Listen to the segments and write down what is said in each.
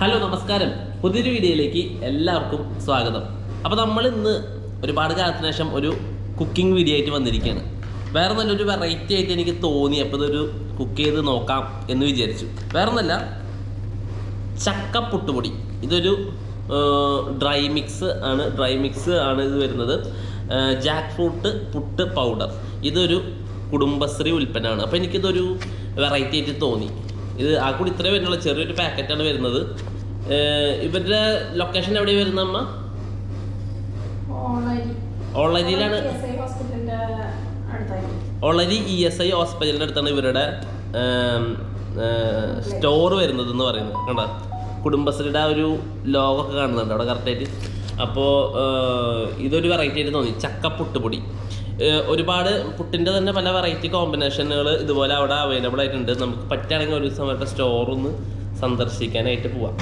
Hello നമസ്കാരം. പുതിയൊരു വീഡിയോയിലേക്ക് എല്ലാവർക്കും സ്വാഗതം. അപ്പോൾ നമ്മൾ ഇന്ന് ഒരുപാട് കാലത്തിന് ശേഷം ഒരു കുക്കിംഗ് വീഡിയോ ആയിട്ട് വന്നിരിക്കുകയാണ്. വേറെ നല്ലൊരു വെറൈറ്റി ആയിട്ട് എനിക്ക് തോന്നി. അപ്പോൾ ഇതൊരു കുക്ക് ചെയ്ത് നോക്കാം എന്ന് വിചാരിച്ചു. വേറെ ഒന്നല്ല ചക്ക പുട്ടുപൊടി ഇതൊരു ഡ്രൈ മിക്സ് ആണ്. ഡ്രൈ മിക്സ് ആണ് ഇത് വരുന്നത്. ജാക്ക് ഫ്രൂട്ട് പുട്ട് പൗഡർ ഇതൊരു കുടുംബശ്രീ ഉൽപ്പന്നമാണ്. അപ്പോൾ എനിക്കിതൊരു വെറൈറ്റി ആയിട്ട് തോന്നി. ഇത് ആ കൂടി ഇത്രയും വരുന്നുള്ള. ചെറിയൊരു പാക്കറ്റാണ് വരുന്നത്. ഇവരുടെ ലൊക്കേഷൻ എവിടെയാണ് വരുന്ന അമ്മ? ഓളരിയിലാണ് ഓൾറെഡി ഇ എസ് ഐ ഹോസ്പിറ്റലിന്റെ അടുത്താണ് ഇവരുടെ സ്റ്റോർ വരുന്നത് എന്ന് പറയുന്നത്. കണ്ട? കുടുംബശ്രീയുടെ ആ ഒരു ലോഗൊക്കെ കാണുന്നുണ്ട് അവിടെ കറക്റ്റായിട്ട് അപ്പോൾ ഇതൊരു വെറൈറ്റി ആയിട്ട് തോന്നി. ചക്ക പുട്ടുപൊടി ഏഹ് ഒരുപാട് പുട്ടിന്റെ തന്നെ പല വെറൈറ്റി കോമ്പിനേഷനുകൾ ഇതുപോലെ അവിടെ അവൈലബിൾ ആയിട്ടുണ്ട്. നമുക്ക് പറ്റുകയാണെങ്കിൽ ഒരു ദിവസം അവരുടെ സ്റ്റോർ ഒന്ന് സന്ദർശിക്കാനായിട്ട് പോവാം.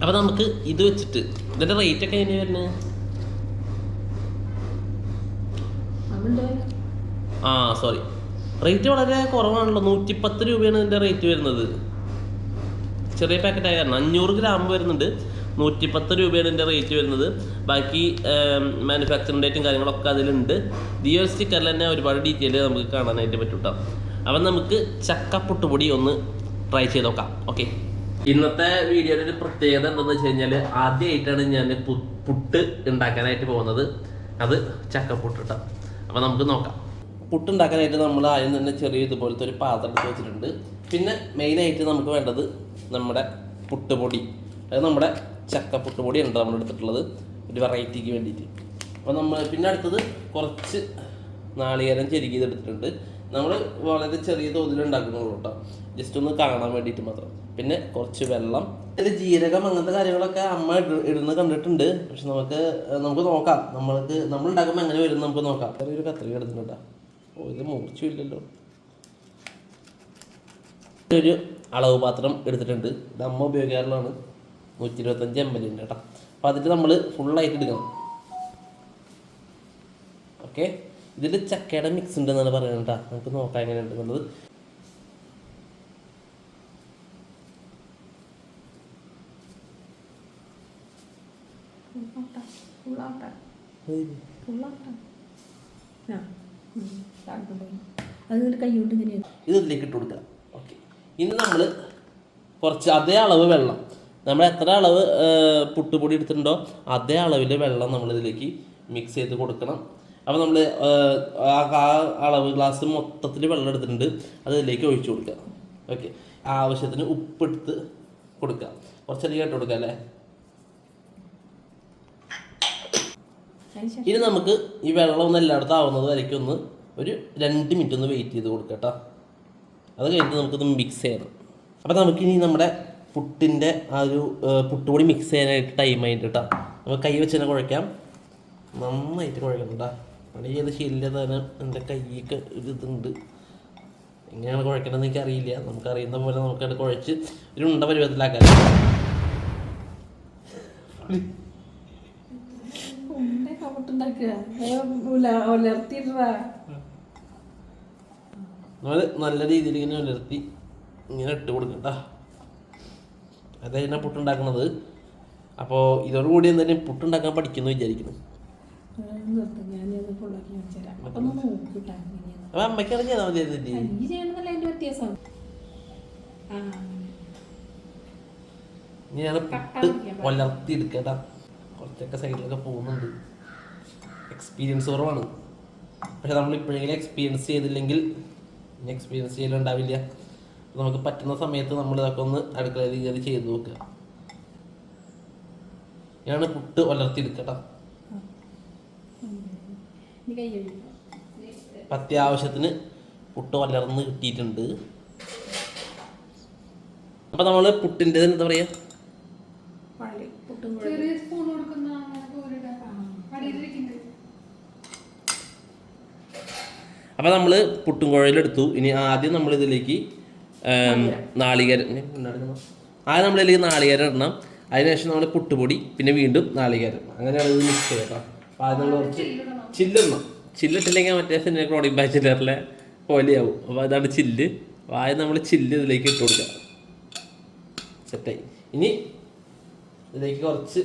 അപ്പോൾ നമുക്ക് ഇത് വെച്ചിട്ട് ഇതിന്റെ റേറ്റ് ഒക്കെ എങ്ങനെയാണ് വരുന്നത്? ആ സോറി റേറ്റ് വളരെ കുറവാണല്ലോ. നൂറ്റിപ്പത്ത് രൂപയാണ് ഇതിന്റെ റേറ്റ് വരുന്നത്. ചെറിയ പാക്കറ്റ് ആയ കാരണം. അഞ്ഞൂറ് ഗ്രാം വരുന്നുണ്ട്. നൂറ്റിപ്പത്ത് രൂപയാണ് ഇതിന്റെ റേറ്റ് വരുന്നത്. ബാക്കി മാനുഫാക്ചറിംഗ് ഡേറ്റും കാര്യങ്ങളൊക്കെ അതിലുണ്ട്. ഈ ഒരു സ്റ്റിക്കറിൽ തന്നെ ഒരുപാട് ഡീറ്റെയിൽ നമുക്ക് കാണാനായിട്ട് പറ്റും കേട്ടോ അപ്പം നമുക്ക് ചക്കപ്പുട്ട് പൊടി ഒന്ന് ട്രൈ ചെയ്ത് നോക്കാം. ഓക്കെ ഇന്നത്തെ വീഡിയോയുടെ ഒരു പ്രത്യേകത എന്താണെന്ന് വെച്ച് കഴിഞ്ഞാൽ ആദ്യമായിട്ടാണ് ഞാൻ പുട്ട് ഉണ്ടാക്കാനായിട്ട് പോകുന്നത്. അത് ചക്കപ്പുട്ട് കേട്ടോ അപ്പം നമുക്ക് നോക്കാം. പുട്ടുണ്ടാക്കാനായിട്ട് നമ്മൾ ആദ്യം തന്നെ ചെറിയ ഇതുപോലത്തെ ഒരു പാത്രം എടുത്ത് വെച്ചിട്ടുണ്ട്. പിന്നെ മെയിനായിട്ട് നമുക്ക് വേണ്ടത് നമ്മുടെ പുട്ടുപൊടി. അത് നമ്മുടെ ചക്ക ഉണ്ട് നമ്മൾ എടുത്തിട്ടുള്ളത് ഒരു വെറൈറ്റിക്ക് വേണ്ടിയിട്ട്. അപ്പോൾ നമ്മൾ പിന്നെ അടുത്തത് കുറച്ച് നാളികേരം ചെരുകിയത് എടുത്തിട്ടുണ്ട് നമ്മൾ വളരെ ചെറിയ തോതിൽ ഉണ്ടാക്കുന്നുള്ളൂ കേട്ടോ. ജസ്റ്റ് ഒന്ന് കാണാൻ വേണ്ടിയിട്ട് മാത്രം. പിന്നെ കുറച്ച് വെള്ളം. ഇതിൽ ജീരകം അങ്ങനത്തെ കാര്യങ്ങളൊക്കെ അമ്മ ഇടുന്ന കണ്ടിട്ടുണ്ട്. പക്ഷെ നമുക്ക് നമുക്ക് നോക്കാം. നമ്മൾക്ക് നമ്മൾ ഉണ്ടാക്കുമ്പോൾ എങ്ങനെ വരും നമുക്ക് നോക്കാം. ചെറിയൊരു കത്രിക എടുത്തിട്ടുണ്ട് ഓ ഇത് മൂർച്ചയില്ലല്ലോ ഒരു അളവ് പാത്രം എടുത്തിട്ടുണ്ട്. ഇത് അമ്മ ഉപയോഗിക്കാറുള്ളതാണ്. നൂറ്റി ഇരുപത്തഞ്ച് എം എല്ലിന്റെ കേട്ടോ അപ്പോൾ അതിൽ നമ്മൾ ഫുള്ളായിട്ട് എടുക്കണം. ഓക്കെ ഇതിൽ ചക്കയുടെ മിക്സ് ഉണ്ടെന്നാണ് പറയുന്നത് കേട്ടോ. നമുക്ക് നോക്കാം എങ്ങനെ എന്നുള്ളത് ഫുള്ളാട്ട ഫുള്ളാട്ട ആ ഉം. താഴത്തോട്ട് പോയി. അത് ഒരു കൈ കൊണ്ട് ഇങ്ങനെ ഇത് ഇതിലേക്ക് ഇട്ട് കൊടുക്കുക. ഓക്കെ ഇനി നമ്മൾ കുറച്ച് അതേ അളവ് വെള്ളം. നമ്മൾ എത്ര അളവ് പുട്ടുപൊടി എടുത്തിട്ടുണ്ടോ അതേ അളവിൽ വെള്ളം നമ്മളിതിലേക്ക് മിക്സ് ചെയ്ത് കൊടുക്കണം. അപ്പോൾ നമ്മൾ ആ അളവ് ഗ്ലാസ് മൊത്തത്തിൽ വെള്ളം എടുത്തിട്ടുണ്ട് അത് ഇതിലേക്ക് ഒഴിച്ചു കൊടുക്കുക. ഓക്കെ ആവശ്യത്തിന് ഉപ്പെടുത്ത് കൊടുക്കുക. കുറച്ചധികം ഇട്ട് കൊടുക്കുക അല്ലേ? ഇനി നമുക്ക് ഈ വെള്ളം ഒന്ന് എല്ലായിടത്തും ആവുന്നത് വരയ്ക്കും ഒന്ന് ഒരു രണ്ട് മിനിറ്റ് ഒന്ന് വെയിറ്റ് ചെയ്ത് കൊടുക്കുക കേട്ടോ. അത് കഴിഞ്ഞിട്ട് നമുക്കിത് മിക്സ് ചെയ്യണം. അപ്പോൾ നമുക്കിനി നമ്മുടെ പുട്ടിന്റെ ആ ഒരു പുട്ടുപൊടി മിക്സ് ചെയ്യാനായിട്ട് ടൈം ആയിട്ട് കേട്ടോ നമുക്ക് കൈ വെച്ച് തന്നെ കുഴയ്ക്കാം. നന്നായിട്ട് കുഴക്കണം കേട്ടോ പണി ചെയ്ത് ശീലില്ലാതെ എന്റെ കൈയൊക്കെ ഒരു ഇതുണ്ട്. എങ്ങനെയാണ് കുഴക്കേണ്ടതെന്ന് എനിക്ക് അറിയില്ല നമുക്ക് അറിയുന്ന പോലെ നമുക്കത് കുഴച്ച് ഒരു ഉണ്ട പരുവത്തിലാക്കാം. നമ്മൾ നല്ല രീതിയിൽ ഇങ്ങനെ ഉലർത്തി ഇങ്ങനെ ഇട്ട് കൊടുക്കണ്ട അതായത് പുട്ടുണ്ടാക്കുന്നത്. അപ്പോൾ ഇതോടുകൂടി എന്തായാലും പുട്ടുണ്ടാക്കാൻ പഠിക്കുന്നു വിചാരിക്കുന്നു. അപ്പം അമ്മയ്ക്കാണ് ചെയ്താൽ മതി അതിന്റെ എനിക്ക് അതിന്റെ വ്യത്യാസം ആ ഇനി ഞാൻ പുട്ട് വളർത്തിയെടുക്കട്ടാ കുറച്ചൊക്കെ സൈഡിലൊക്കെ പോകുന്നുണ്ട്. എക്സ്പീരിയൻസ് കുറവാണ്. പക്ഷെ നമ്മൾ ഇപ്പോഴെങ്കിലും എക്സ്പീരിയൻസ് ചെയ്തില്ലെങ്കിൽ എക്സ്പീരിയൻസ് ചെയ്യലുണ്ടാവില്ല. നമുക്ക് പറ്റുന്ന സമയത്ത് നമ്മൾ ഇതൊക്കെ ഒന്ന് അടുക്കളയിൽ കയറി ചെയ്ത് നോക്കുക. ഞാൻ പുട്ട് ഉലർത്തി എടുക്കട്ടാ ഇനി കൈ അത്യാവശ്യത്തിന് പുട്ട് വളർന്ന് കിട്ടിയിട്ടുണ്ട്. അപ്പം നമ്മൾ പുട്ടിന്റെ എന്താ പറയുക അപ്പൊ നമ്മൾ നമ്മൾ പുട്ടും കുഴലെടുത്തു ഇനി ആദ്യം നമ്മൾ ഇതിലേക്ക് നാളികേരം. ആ ഇതിലേക്ക് നാളികേരം ഇടണം. അതിനുശേഷം നമ്മൾ പുട്ടുപൊടി പിന്നെ വീണ്ടും നാളികേരം അങ്ങനെയാണ് ഇത് മിക്സ് ചെയ്യുക കേട്ടോ. അപ്പോൾ അത് നമ്മൾ കുറച്ച് ചില്ലിടണം ചില്ലിട്ടില്ലെങ്കിൽ മറ്റേ സിനിമ ക്രോണിക് ബാച്ചിലറിലെ പോലെയാവും. അപ്പോൾ അതാണ് ചില്ല്. അപ്പോൾ ആദ്യം നമ്മൾ ചില്ല് ഇതിലേക്ക് ഇട്ട് കൊടുക്കുക. സെറ്റായി ഇനി ഇതിലേക്ക് കുറച്ച്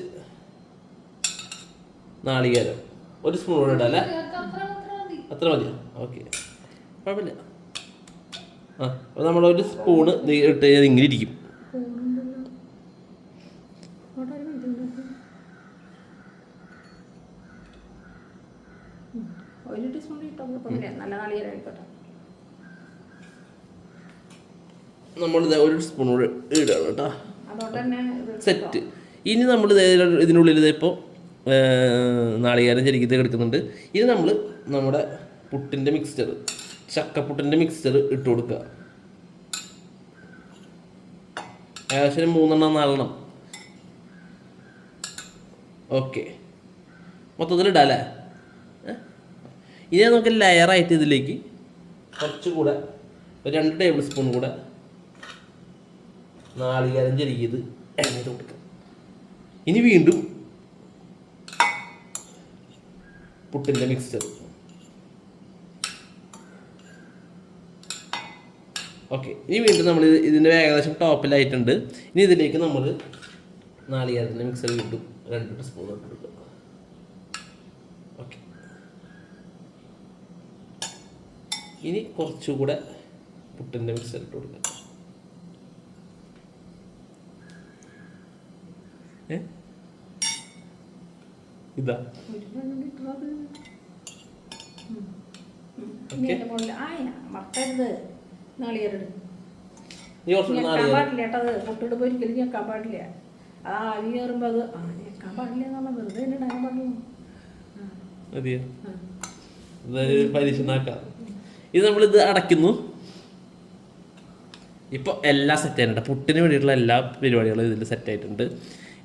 നാളികേരം. ഒരു സ്പൂൺ കൂടെ ഇടാം അല്ലേ? അത്ര അത്ര മതി. അത്ര മതിയോ? ഓക്കെ കുഴപ്പമില്ല. അപ്പോൾ നമ്മളൊരു സ്പൂണ് ഇട്ട് ഇങ്ങനെ ഇരിക്കും. ഒരു ടീസ്പൂൺ ഇട്ടോ നല്ല നാളികേരം ആയിക്കോട്ടെ നമ്മളിത് ഒരു സ്പൂൺ കൂടെ ഇടുകയാണ് കേട്ടോ. സെറ്റ് ഇനി നമ്മൾ ഇതിനുള്ളിൽ ഇപ്പോൾ നാളികേരം ശരിക്കത്ത് കിടക്കുന്നുണ്ട് ഇത് നമ്മൾ നമ്മുടെ പുട്ടിന്റെ മിക്സ്ചർ ചക്കപ്പുട്ടിന്റെ മിക്സ്ചർ ഇട്ട് കൊടുക്കുക ഏകദേശം മൂന്നെണ്ണം നാലെണ്ണം. ഓക്കെ മൊത്തത്തിൽ ഇടാം അല്ലേ? ഇനി നമുക്ക് ലെയറായിട്ട് ഇതിലേക്ക് കുറച്ചുകൂടെ ഒരു രണ്ട് ടേബിൾ സ്പൂൺ കൂടെ നാളികേരം ചെരുകിയത് എണ്ണയിൽ കൊടുക്കുക ഇനി വീണ്ടും പുട്ടിന്റെ മിക്സ്ചർ ഓക്കെ ഇനി വീണ്ടും നമ്മൾ ഇതിന്റെ ഏകദേശം ടോപ്പിലായിട്ടുണ്ട് ഇനി ഇതിലേക്ക് നമ്മൾ നാളികേരത്തിന്റെ മിക്സർ കിട്ടും രണ്ട് സ്പൂൺ ഇട്ടു കൊടുക്കുക ഓക്കെ ഇനി കുറച്ചുകൂടെ പുട്ടിന്റെ മിക്സർ ഇട്ട് കൊടുക്കാം. ഇതാ. ഓക്കേ. അതിന്റെ മുകളിൽ ആ മറക്കരുത് നാളികേരം? നീ കുറച്ചുകൂടെ ഞെക്കാൻ നാളികേരം പാടില്ല കേട്ടത് പൊട്ടിടുമ്പോൾ ഒരിക്കലും ഞെക്കാൻ പാടില്ല ആ ആവി കയറുമ്പോൾ അത് ആ ഞെക്കാൻ പാടില്ല എന്നുള്ള വെറുതെ തന്നെ ഇടാൻ പാടുള്ളൂ ആ, മതിയോ? ആ. ഇതൊരു പരീക്ഷണാക്കാം ഇത് അടയ്ക്കുന്നു. ഇപ്പോൾ എല്ലാം സെറ്റ് ആയിട്ടുണ്ട് പുട്ടിന് വേണ്ടിയിട്ടുള്ള എല്ലാ പരിപാടികളും ഇതിൽ സെറ്റ് ആയിട്ടുണ്ട്.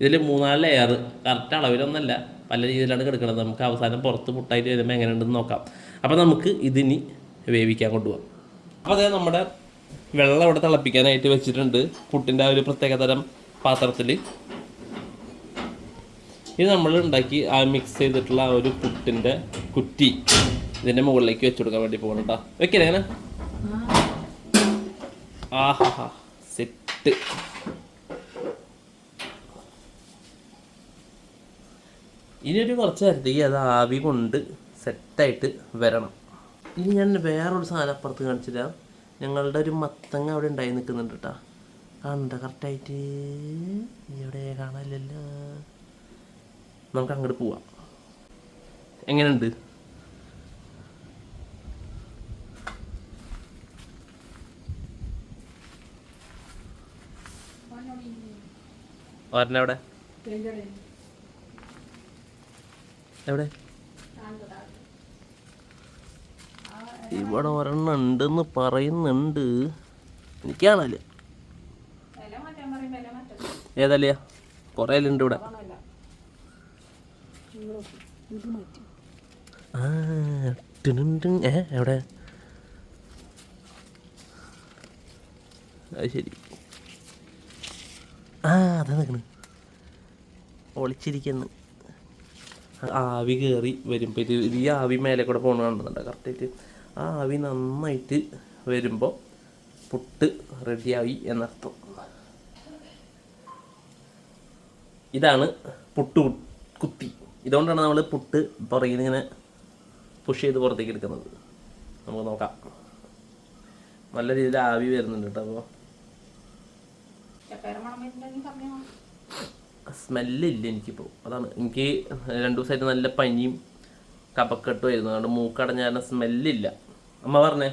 ഇതിൽ മൂന്നാൽ ലെയർ കറക്റ്റ് അളവിലൊന്നല്ല. പല രീതിയിലാണ് കിടക്കുന്നത് നമുക്ക് അവസാനം പുറത്ത് പുട്ടായിട്ട് വരുമ്പോൾ എങ്ങനെയുണ്ടെന്ന് നോക്കാം. അപ്പോൾ നമുക്ക് ഇതിനി വേവിക്കാൻ കൊണ്ടുപോകാം അപ്പോൾ അതേ നമ്മുടെ വെള്ളം ഇവിടെ തിളപ്പിക്കാനായിട്ട് വെച്ചിട്ടുണ്ട്. പുട്ടിന്റെ ആ ഒരു പ്രത്യേക തരം പാത്രത്തിൽ ഇത് നമ്മൾ ഉണ്ടാക്കി ആ മിക്സ് ചെയ്തിട്ടുള്ള ആ ഒരു പുട്ടിന്റെ കുറ്റി ഇതിന്റെ മുകളിലേക്ക് വെച്ച് കൊടുക്കാൻ വേണ്ടി പോകണം കേട്ടോ വെക്കല്ലേ അങ്ങനെ? ആഹാ സെറ്റ്. ഇനിയൊരു കുറച്ച് നേരത്തേക്ക് അത് ആവി കൊണ്ട് സെറ്റായിട്ട് വരണം. ഇനി ഞാൻ വേറൊരു സാധനം അപ്പുറത്ത് കാണിച്ചില്ല. ഞങ്ങളുടെ ഒരു മത്തങ്ങ അവിടെ ഉണ്ടായി നിൽക്കുന്നുണ്ട് കേട്ടോ കാണണ്ട കറക്റ്റായിട്ട് ഇവിടെ കാണാനില്ലല്ലോ. നമുക്ക് അങ്ങോട്ട് പോവാം. എങ്ങനെയുണ്ട്? ഒരെണ്ണം എവിടെ? എവിടെ? ഇവിടെ ഒരെണ്ണം ഉണ്ടെന്ന് പറയുന്നുണ്ട്. എനിക്കാണല്ലേ ഏതല്ല? കുറേ ഉണ്ട് ഇവിടെ. ഏ എവിടെ? അത് ശരി. ആ അതാ നിൽക്കണ് ഒളിച്ചിരിക്കുന്നു. ആവി കയറി വരുമ്പോൾ ഇത് ഈ ആവി മേലെ കൂടെ പോകണ കാണുന്നുണ്ട്? കറക്റ്റായിട്ട്. ആ ആവി നന്നായിട്ട് വരുമ്പോൾ പുട്ട് റെഡിയായി എന്നർത്ഥം. ഇതാണ് പുട്ട് കുത്തി. ഇതുകൊണ്ടാണ് നമ്മൾ പുട്ട് പുറകിൽ ഇങ്ങനെ പുഷ് ചെയ്ത് പുറത്തേക്ക് എടുക്കുന്നത്. നമുക്ക് നോക്കാം. നല്ല രീതിയിൽ ആവി വരുന്നുണ്ട് കേട്ടോ അപ്പോൾ സ്മെല്ലില്ല എനിക്കിപ്പോൾ അതാണ്. എനിക്ക് രണ്ടു ദിവസമായിട്ട് നല്ല പനിയും കപക്കെട്ടും ആയിരുന്നു. അതുകൊണ്ട് മൂക്കടഞ്ഞ സ്മെല്ലില്ല. അമ്മ പറഞ്ഞേ.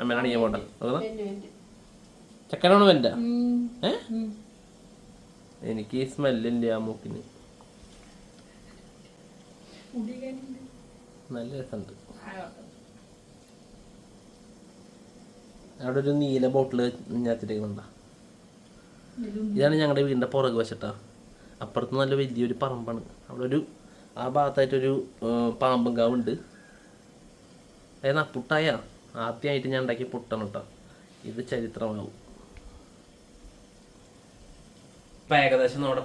അമ്മേനാണ് ഞാൻ പോട്ടെ. അതാ ചക്കനാണ് വെന്റെ. ഏ. എനിക്ക് സ്മെല്ലില്ല ആ മൂക്കിന്. നല്ല രസമുണ്ട്. അവിടെ ഒരു നീല ബോട്ടിൽ ഞാത്തിട്ടേക്കുന്നുണ്ടോ? ഇതിലും ഇതാണ് ഞങ്ങളുടെ വീടിന്റെ പുറകു വശട്ടാ അപ്പുറത്ത് നല്ല വലിയൊരു പറമ്പാണ്. അവിടെ ഒരു ആ ഭാഗത്തായിട്ടൊരു പാമ്പും കാവുണ്ട്. ഏതാ പുട്ടായ? ആദ്യമായിട്ട് ഞാൻ ഉണ്ടാക്കിയ പുട്ടാണ് കേട്ടോ. ഇത് ചരിത്രമാവും. ഇപ്പം ഏകദേശം നമ്മുടെ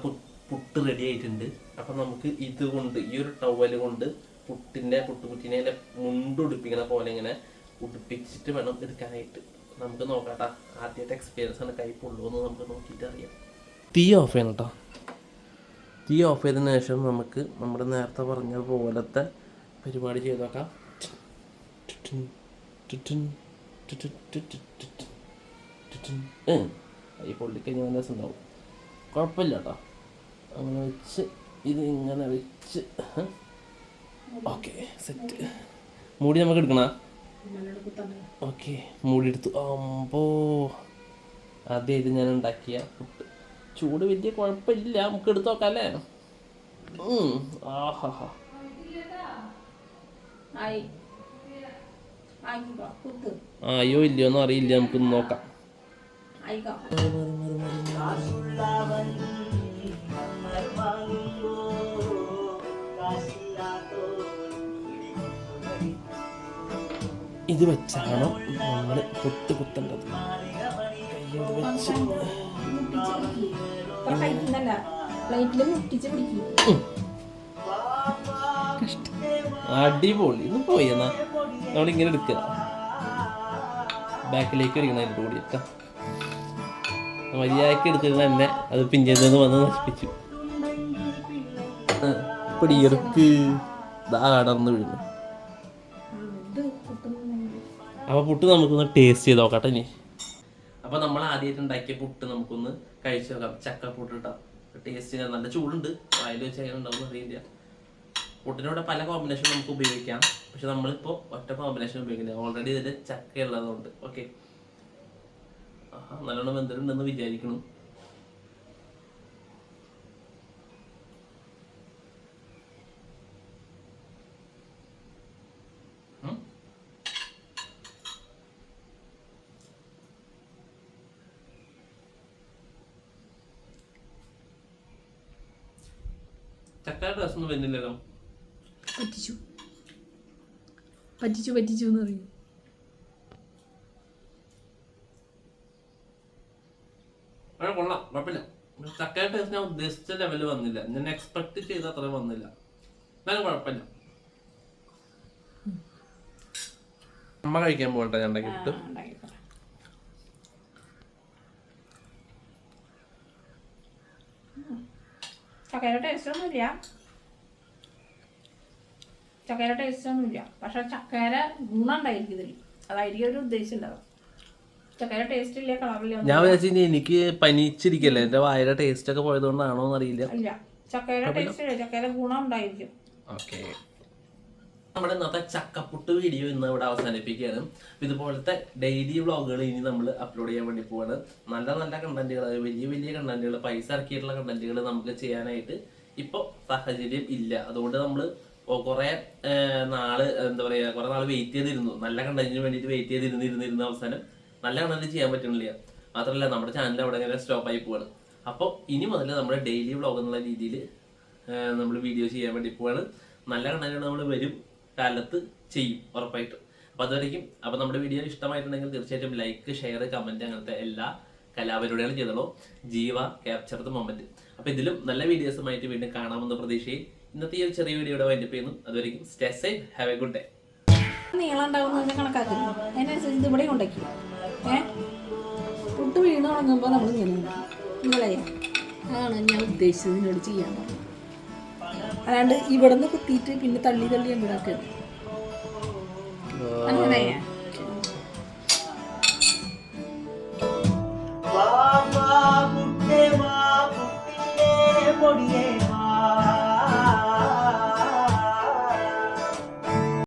പുട്ട് റെഡി ആയിട്ടുണ്ട്. അപ്പം നമുക്ക് ഇത് കൊണ്ട് ഈ ഒരു ടവൽ കൊണ്ട് പുട്ടിന്റെ പുട്ടുകുറ്റിനെ മുണ്ട് മുണ്ടുടുപ്പിക്കണ പോലെ ഇങ്ങനെ ഉടുപ്പിച്ചിട്ട് വേണം എടുക്കാനായിട്ട്. നമുക്ക് നോക്കാട്ടാ. ആദ്യത്തെ എക്സ്പീരിയൻസ് ആണ് കൈ പൊള്ളുമെന്ന് നമുക്ക് നോക്കിയിട്ട് അറിയാം. തീ ഓഫ് ചെയ്യണം കേട്ടോ. തീ ഓഫ് ചെയ്തതിന് ശേഷം നമുക്ക് നമ്മുടെ നേരത്തെ പറഞ്ഞ പോലത്തെ പരിപാടി ചെയ്ത് ഈ പൊള്ളിക്കഴിഞ്ഞാൽ നല്ല രസമുണ്ടാവും കുഴപ്പമില്ല കേട്ടോ അങ്ങനെ വെച്ച് ഇത് ഇങ്ങനെ വെച്ച് ഓക്കെ സെറ്റ് മൂടി നമുക്ക് എടുക്കണ? ഓക്കെ മൂടി എടുത്തു അമ്പോ. ഇത് ഞാൻ ഉണ്ടാക്കിയ ഫുഡ് ചൂട് വലിയ കുഴപ്പമില്ല. നമുക്ക് എടുത്തു നോക്കാം അല്ലേ ആഹാ. ആഹാഹാ ആയി ആയിക്കോ കുത്ത്. ആയോ ഇല്ലയോ എന്ന് അറിയില്ല നമുക്ക് നോക്കാം. ഇത് വെച്ചാണ് നമ്മൾ പുട്ട് കുത്തേണ്ടത്? കയ്യോട് വെച്ച്. പ്ലേറ്റിൽ മുട്ടിച്ച് പിടിക്കും അടിപൊളി. ഇത് പോയി എന്നാ. നമ്മളിങ്ങനെ എടുക്കുക ബാക്കിലേക്ക് അതിന്റെ കൂടി കേട്ടോ മര്യാദയ്ക്ക് എടുത്തിരുന്ന തന്നെ അത് പിഞ്ചെന്ന് വന്ന് നശിപ്പിച്ചു. പിടിയെടുക്ക് ഇതാ അടർന്ന് വീഴുന്നു. അപ്പൊ പുട്ട് നമുക്കൊന്ന് ടേസ്റ്റ് ചെയ്ത് നോക്കട്ടെ ഇനി. അപ്പൊ നമ്മൾ ആദ്യമായിട്ട് ഉണ്ടാക്കിയ പുട്ട് നമുക്കൊന്ന് കഴിച്ചു നോക്കാം. ചക്ക പുട്ട് ഇട്ടാ ടേസ്റ്റ് ചെയ്യാൻ നല്ല ചൂടുണ്ട്. വായിൽ വെച്ച് എങ്ങനെ ഉണ്ടാവും അറിയില്ല. പുട്ടിനോട് പല കോമ്പിനേഷൻ നമുക്ക് ഉപയോഗിക്കാം. പക്ഷെ നമ്മളിപ്പോൾ ഒറ്റ കോമ്പിനേഷൻ ഉപയോഗിക്കുന്നത് ഓൾറെഡി ഇതിൽ ചക്ക ഉള്ളതുകൊണ്ട്. ഓക്കെ നല്ലോണം എന്തിട്ടുണ്ടെന്ന് വിചാരിക്കണം. ചക്കയുടെ രസം വരുന്നില്ലല്ലോ പറ്റിച്ചു. പറ്റിച്ചു പറ്റിച്ചു എന്ന് പറയും അത് കൊള്ളാം. കുഴപ്പമില്ല. ചക്കയുടെ ടേസ്റ്റ് ഞാൻ ഉദ്ദേശിച്ച ലെവൽ വന്നില്ല. ഞാൻ എക്സ്പെക്ട് ചെയ്ത അത്ര വന്നില്ല. എന്നാലും കുഴപ്പമില്ല. അമ്മ കഴിക്കാൻ പോകട്ടെ ഞാൻ ഉണ്ടാക്കിയിട്ട് ചക്കയുടെ ടേസ്റ്റ് ഒന്നുമില്ല. ചക്കയുടെ ടേസ്റ്റ് ഒന്നുമില്ല. പക്ഷെ ചക്കര ഗുണമുണ്ടായിരിക്കും ഇതിൽ അതായിരിക്കും ഒരു ഉദ്ദേശം ഉണ്ടാവും ഇല്ല ഞാൻ വിചാരിച്ചു എനിക്ക് പനിച്ചിരിക്കല്ലേ? എന്റെ വായുടെ ടേസ്റ്റ് ഒക്കെ പോയതുകൊണ്ടാണോ എന്നറിയില്ല. ഇല്ല. ഇല്ല ഓക്കെ. നമ്മുടെ ഇന്നത്തെ ചക്കപ്പുട്ട് വീഡിയോ ഇന്ന് ഇവിടെ അവസാനിപ്പിക്കുകയാണ്. ഇതുപോലത്തെ ഡെയിലി വ്ളോഗുകൾ ഇനി നമ്മൾ അപ്ലോഡ് ചെയ്യാൻ വേണ്ടി പോവാണ്. നല്ല നല്ല കണ്ടന്റുകൾ വലിയ വലിയ കണ്ടന്റുകൾ പൈസ ഇറക്കിയിട്ടുള്ള കണ്ടന്റുകൾ നമുക്ക് ചെയ്യാനായിട്ട് ഇപ്പോൾ സാഹചര്യം ഇല്ല. അതുകൊണ്ട് നമ്മൾ കുറെ നാൾ എന്താ പറയാ കുറെ നാൾ വെയിറ്റ് ചെയ്തിരുന്നു. നല്ല കണ്ടന്റിന് വേണ്ടിയിട്ട് വെയിറ്റ് ചെയ്തിരുന്ന് ഇരുന്ന് ഇരുന്ന് അവസാനം. നല്ല കണ്ടന്റ് ചെയ്യാൻ പറ്റുന്നില്ല മാത്രമല്ല നമ്മുടെ ചാനൽ അവിടെ ഇങ്ങനെ സ്റ്റോപ്പ് ആയി പോവാണ്. അപ്പോൾ ഇനി മുതൽ നമ്മുടെ ഡെയിലി വ്ളോഗ് എന്നുള്ള രീതിയിൽ നമ്മൾ വീഡിയോ ചെയ്യാൻ വേണ്ടി പോവാണ്. നല്ല കണ്ടന്റ് നമ്മൾ വരും കാലത്ത് ചെയ്യും ഉറപ്പായിട്ടും. അപ്പോൾ അതുവരേക്കും അപ്പോൾ നമ്മുടെ വീഡിയോ ഇഷ്ടമായിട്ടുണ്ടെങ്കിൽ തീർച്ചയായിട്ടും ലൈക്ക് ഷെയർ കമന്റ് അങ്ങനത്തെ എല്ലാ കലാപരിപാടികളും ചെയ്തോളൂ. ജീവ ക്യാപ്ചർ ദ മൊമെന്റ് അപ്പോൾ ഇതിലും നല്ല വീഡിയോസുമായിട്ട് വീണ്ടും കാണാമെന്ന പ്രതീക്ഷയിൽ ഇന്നത്തെ ഈ ഒരു ചെറിയ വീഡിയോ ഇവിടെ വൈൻഡപ്പ് ചെയ്യുന്നു. അതുവരെയും stay safe have a good day നീളം ഉണ്ടാവുന്നതിനെ കണക്കാക്കുന്നു. അതിനനുസരിച്ച് ഇത് ഇവിടെ ഉണ്ടാക്കി ഏ? പുട്ട് വീണ് തുടങ്ങുമ്പോൾ നമ്മൾ ഇങ്ങനെ നിങ്ങളെ അതാണ് ഞാൻ ഉദ്ദേശിച്ചത് നിന്നോട് ചെയ്യാൻ അതാണ്ട് അല്ലാണ്ട് ഇവിടെ നിന്ന് കുത്തിയിട്ട് പിന്നെ തള്ളി തള്ളി ഉണ്ടാക്കുക അങ്ങനെ